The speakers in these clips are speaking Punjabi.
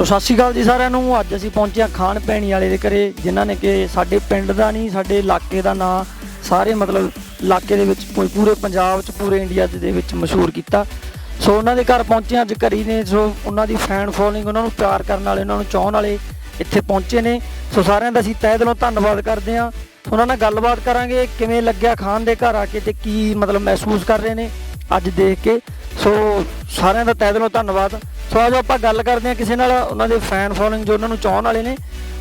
ਸੋ ਸਤਿ ਸ਼੍ਰੀ ਅਕਾਲ ਜੀ ਸਾਰਿਆਂ ਨੂੰ। ਅੱਜ ਅਸੀਂ ਪਹੁੰਚੇ ਹਾਂ ਖਾਣ ਪੈਣੀ ਵਾਲੇ ਦੇ ਘਰੇ, ਜਿਨ੍ਹਾਂ ਨੇ ਕਿ ਸਾਡੇ ਪਿੰਡ ਦਾ ਨਹੀਂ, ਸਾਡੇ ਇਲਾਕੇ ਦਾ ਨਾਂ ਸਾਰੇ ਮਤਲਬ ਇਲਾਕੇ ਦੇ ਵਿੱਚ ਪੂ- ਪੂਰੇ ਪੰਜਾਬ 'ਚ, ਪੂਰੇ ਇੰਡੀਆ ਦੇ ਦੇ ਵਿੱਚ ਮਸ਼ਹੂਰ ਕੀਤਾ। ਸੋ ਉਹਨਾਂ ਦੇ ਘਰ ਪਹੁੰਚੇ ਹਾਂ ਅੱਜ ਘਰੀ ਨੇ ਸੋ ਉਹਨਾਂ ਦੀ ਫੈਨ ਫੋਲੋਇੰਗ ਉਹਨਾਂ ਨੂੰ ਪਿਆਰ ਕਰਨ ਵਾਲੇ, ਉਹਨਾਂ ਨੂੰ ਚਾਹਣ ਵਾਲੇ ਇੱਥੇ ਪਹੁੰਚੇ ਨੇ। ਸੋ ਸਾਰਿਆਂ ਦਾ ਅਸੀਂ ਤਹਿ ਦਿਲੋਂ ਧੰਨਵਾਦ ਕਰਦੇ ਹਾਂ। ਉਹਨਾਂ ਨਾਲ ਗੱਲਬਾਤ ਕਰਾਂਗੇ ਕਿਵੇਂ ਲੱਗਿਆ ਖਾਨ ਦੇ ਘਰ ਆ ਕੇ ਤੇ ਕੀ ਮਤਲਬ ਮਹਿਸੂਸ ਕਰ ਰਹੇ ਨੇ ਅੱਜ ਦੇਖ ਕੇ। ਸੋ ਸਾਰਿਆਂ ਦਾ ਤਹਿ ਦਿਲੋਂ ਧੰਨਵਾਦ। ਸੋ ਆਜੋ ਆਪਾਂ ਗੱਲ ਕਰਦੇ ਹਾਂ ਕਿਸੇ ਨਾਲ ਉਹਨਾਂ ਦੇ ਫੈਨ ਫੋਲੋਇੰਗ ਜੋ ਉਹਨਾਂ ਨੂੰ ਚਾਹਣ ਵਾਲੇ ਨੇ।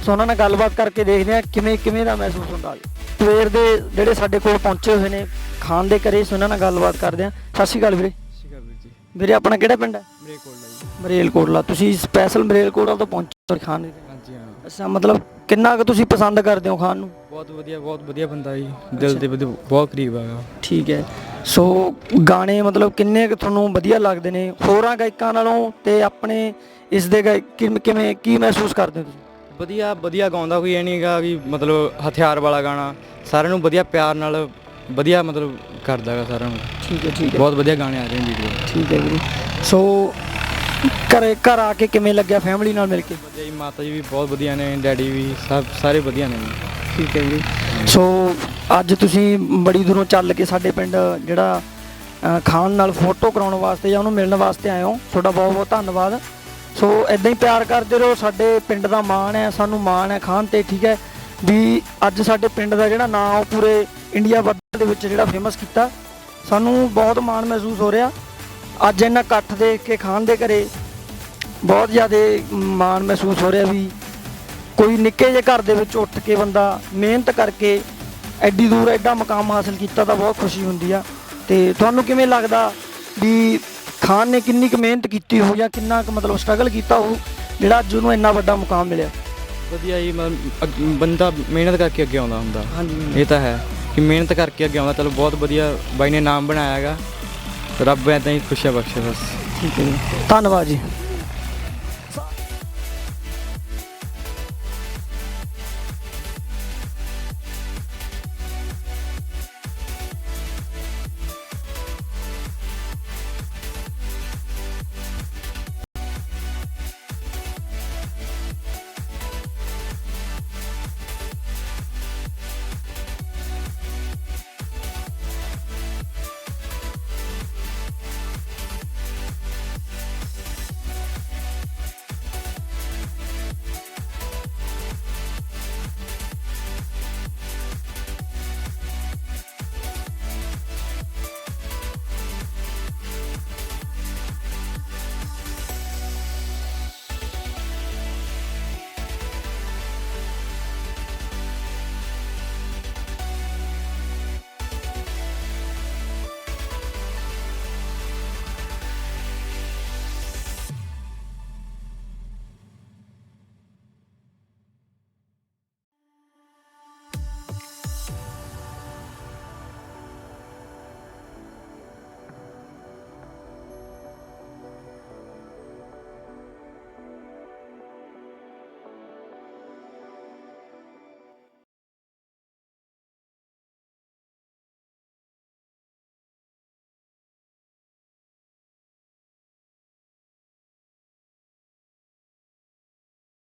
ਸੋ ਉਹਨਾਂ ਨਾਲ ਗੱਲਬਾਤ ਕਰਕੇ ਦੇਖਦੇ ਹਾਂ ਕਿਵੇਂ ਕਿਵੇਂ ਦਾ ਮਹਿਸੂਸ ਹੁੰਦਾ ਹੈ ਸਵੇਰ ਦੇ ਜਿਹੜੇ ਸਾਡੇ ਕੋਲ ਪਹੁੰਚੇ ਹੋਏ ਨੇ ਖਾਨ ਦੇ ਘਰੇ ਸੋ ਉਹਨਾਂ ਨਾਲ ਗੱਲਬਾਤ ਕਰਦੇ ਹਾਂ। ਸਤਿ ਸ਼੍ਰੀ ਅਕਾਲ ਵੀਰੇ। ਸ਼ਿਕਾ ਵੀਰ ਜੀ। ਵੀਰੇ ਆਪਣਾ ਕਿਹੜਾ ਪਿੰਡ ਹੈ? ਮੇਰੇ ਕੋਲ ਜੀ ਮਰੇਲਕੋਟਲਾ ਤੁਸੀਂ ਸਪੈਸ਼ਲ ਮਰੇਲਕੋਟਲਾ ਤੋਂ ਪਹੁੰਚੇ ਹੋ ਖਾਨ ਦੇ। ਹਾਂਜੀ ਹਾਂ। ਅੱਛਾ ਮਤਲਬ ਕਿੰਨਾ ਕੁ ਤੁਸੀਂ ਪਸੰਦ ਕਰਦੇ ਹੋ ਖਾਨ ਨੂੰ? ਬਹੁਤ ਵਧੀਆ ਬਹੁਤ ਵਧੀਆ ਬੰਦਾ ਜੀ। ਦਿਲ ਦੇ ਬਹੁਤ ਕਰੀਬ ਹੈਗਾ। ਠੀਕ ਹੈ। ਸੋ ਗਾਣੇ ਮਤਲਬ ਕਿੰਨੇ ਕੁ ਤੁਹਾਨੂੰ ਵਧੀਆ ਲੱਗਦੇ ਨੇ ਹੋਰਾਂ ਗਾਇਕਾਂ ਨਾਲੋਂ ਤੇ ਆਪਣੇ ਇਸ ਦੇ ਗਾਇਕ ਕਿਵੇਂ- ਕਿਵੇਂ ਕੀ ਮਹਿਸੂਸ ਕਰਦੇ ਹੋ ਤੁਸੀਂ? ਵਧੀਆ ਵਧੀਆ ਗਾਉਂਦਾ ਕੋਈ ਇਹ ਨਹੀਂਗਾ ਵੀ ਮਤਲਬ ਹਥਿਆਰ ਵਾਲਾ ਗਾਣਾ ਸਾਰਿਆਂ ਨੂੰ ਵਧੀਆ ਪਿਆਰ ਨਾਲ ਵਧੀਆ ਮਤਲਬ ਕਰਦਾ ਹੈਗਾ ਸਾਰਿਆਂ ਨੂੰ। ਠੀਕ ਹੈ ਠੀਕ ਬਹੁਤ ਵਧੀਆ ਗਾਣੇ ਆ ਰਹੇ ਨੇ ਵੀਡੀਓ। ਠੀਕ ਹੈ ਵੀਰੇ। ਸੋ ਘਰੇ ਘਰ ਆ ਕੇ ਕਿਵੇਂ ਲੱਗਿਆ ਫੈਮਿਲੀ ਨਾਲ ਮਿਲ ਕੇ? ਵਧੀਆ ਜੀ ਮਾਤਾ ਜੀ ਵੀ ਬਹੁਤ ਵਧੀਆ ਨੇ ਡੈਡੀ ਵੀ ਸਭ ਸਾਰੇ ਵਧੀਆ ਨੇ। ਜੀ। ਠੀਕ ਹੈ ਵੀਰੇ। ਸੋ ਅੱਜ ਤੁਸੀਂ ਬੜੀ ਦੂਰੋਂ ਚੱਲ ਕੇ ਸਾਡੇ ਪਿੰਡ ਜਿਹੜਾ ਅ, ਖਾਨ ਨਾਲ ਫੋਟੋ ਕਰਾਉਣ ਵਾਸਤੇ ਜਾਂ ਉਹਨੂੰ ਮਿਲਣ ਵਾਸਤੇ ਆਏ ਹੋ ਤੁਹਾਡਾ ਬਹੁਤ ਬਹੁਤ ਧੰਨਵਾਦ। ਸੋ ਇਦਾਂ ਹੀ ਪਿਆਰ ਕਰਦੇ ਰਹੋ ਸਾਡੇ ਪਿੰਡ ਦਾ ਮਾਣ ਹੈ ਸਾਨੂੰ ਮਾਣ ਹੈ ਖਾਨ ਤੇ ਠੀਕ ਹੈ? ਵੀ ਅੱਜ ਸਾਡੇ ਪਿੰਡ ਦਾ ਜਿਹੜਾ ਨਾਂ ਉਹ ਪੂਰੇ ਇੰਡੀਆ ਪੱਧਰ ਦੇ ਵਿੱਚ ਜਿਹੜਾ ਫੇਮਸ ਕੀਤਾ ਸਾਨੂੰ ਬਹੁਤ ਮਾਣ ਮਹਿਸੂਸ ਹੋ ਰਿਹਾ। ਅੱਜ ਇਹਨਾਂ ਇਕੱਠ ਦੇਖ ਕੇ ਖਾਨ ਦੇ ਘਰੇ ਬਹੁਤ ਜ਼ਿਆਦਾ ਮਾਣ ਮਹਿਸੂਸ ਹੋ ਰਿਹਾ ਵੀ ਕੋਈ ਨਿੱਕੇ ਜਿਹੇ ਘਰ ਦੇ ਵਿੱਚ ਉੱਠ ਕੇ ਬੰਦਾ ਮਿਹਨਤ ਕਰਕੇ ਐਡੀ ਦੂਰ ਐਡਾ ਮਕਾਮ ਹਾਸਲ ਕੀਤਾ ਤਾਂ ਬਹੁਤ ਖੁਸ਼ੀ ਹੁੰਦੀ ਆ। ਤੇ ਤੁਹਾਨੂੰ ਕਿਵੇਂ ਲੱਗਦਾ ਵੀ ਖਾਨ ਨੇ ਕਿੰਨੀ ਕੁ ਮਿਹਨਤ ਕੀਤੀ ਹੋ ਜਾਂ ਕਿੰਨਾ ਕੁ ਮਤਲਬ ਸਟਰਗਲ ਕੀਤਾ ਹੋ ਜਿਹੜਾ ਅੱਜ ਉਹਨੂੰ ਇੰਨਾ ਵੱਡਾ ਮੁਕਾਮ ਮਿਲਿਆ? ਵਧੀਆ ਜੀ ਬੰਦਾ ਮਿਹਨਤ ਕਰਕੇ ਅੱਗੇ ਆਉਂਦਾ ਹੁੰਦਾ। ਹਾਂਜੀ ਇਹ ਤਾਂ ਹੈ ਕਿ ਮਿਹਨਤ ਕਰਕੇ ਅੱਗੇ ਆਉਂਦਾ ਚਲੋ ਬਹੁਤ ਵਧੀਆ ਬਾਈ ਨੇ ਨਾਮ ਬਣਾਇਆ ਹੈਗਾ। ਰੱਬ ਐਦਾਂ ਹੀ ਖੁਸ਼ੀਆਂ ਬਖਸ਼ੇ ਬਸ। ਠੀਕ ਹੈ ਧੰਨਵਾਦ ਜੀ।